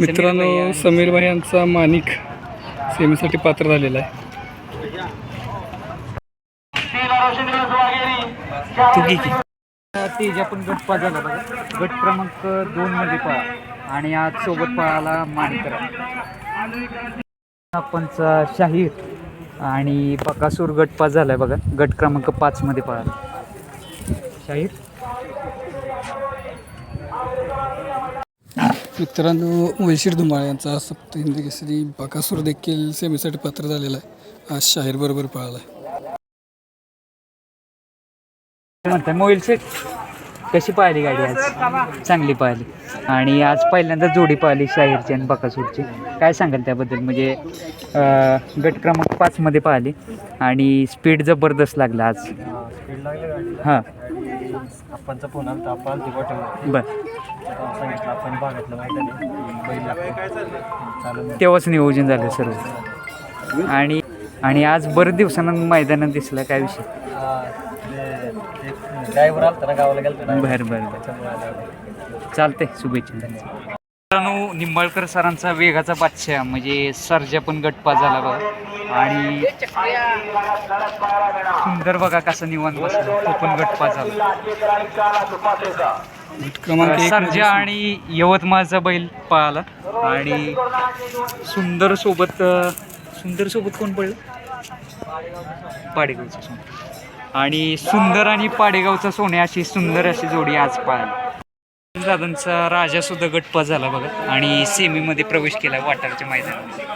मित्रांनो समीर भाई यांचा माणिक सेमीसाठी पात्र झालेला आहे. तेजा पण गट पाच झाला बघा गट क्रमांक दोन मध्ये पळा. आणि आज सोबत पळाला मानकरा आपणचा शाहीर आणि बकासूर गट पाच झालाय बघा. गट क्रमांक पाच मध्ये पळाला. शाहीर? मित्रांनो वैशीर धुमाळ यांचा सप्त हिंदी केसरी बकासूर देखील सेमीसाठी पात्र झालेला आहे. आज शाहीर बरोबर पळाला आहे म्हणतात मोबाईल सेट कशी पाहिली गाडी आज? चांगली पाहिली. आणि आज पहिल्यांदा जोडी पाहिली शाहीरची आणि बकासूरची. काय सांगाल त्याबद्दल? म्हणजे अं, गट क्रमांक पाचमध्ये पाहिली आणि स्पीड जबरदस्त लागला आज. स्पीड लागले गाडी. हां. आपणचा फोन आला आपण आलती गोठ्यावर बर सांगितलं आपण भागातलं माहिती आहे बैल लागतो. चालून तेव्हाच नियोजन झालं सर्व. आणि आणि आज बरेच दिवसांना मैदानात दिसलं काय विषय? ड्रायव्हर आलता ना गावाला गेलता ना? बर बर बर. आला. चालतंय शुभेच्छा. मित्रांनो निंबाळकर सरांचा वेगाचा बादशाह म्हणजे सर्जा पण गटपास झाला बघा. आणि सुंदर बघा कसा निवांत बसला तो पण गटपास झाला. सर्जा आणि यवतमाळचा बैल पळाला. आणि सुंदर सोबत सुंदर सोबत कोण पडलं पाडेगावचा सोने आणि सुंदर आणि पाडेगावचा सोने अशी सुंदर अशी जोडी आज पळाली. दादांचा राजा सुद्धा गटपास झाला बघा. आणि सेमीमध्ये प्रवेश केला वाटारच्या मैदानामध्ये.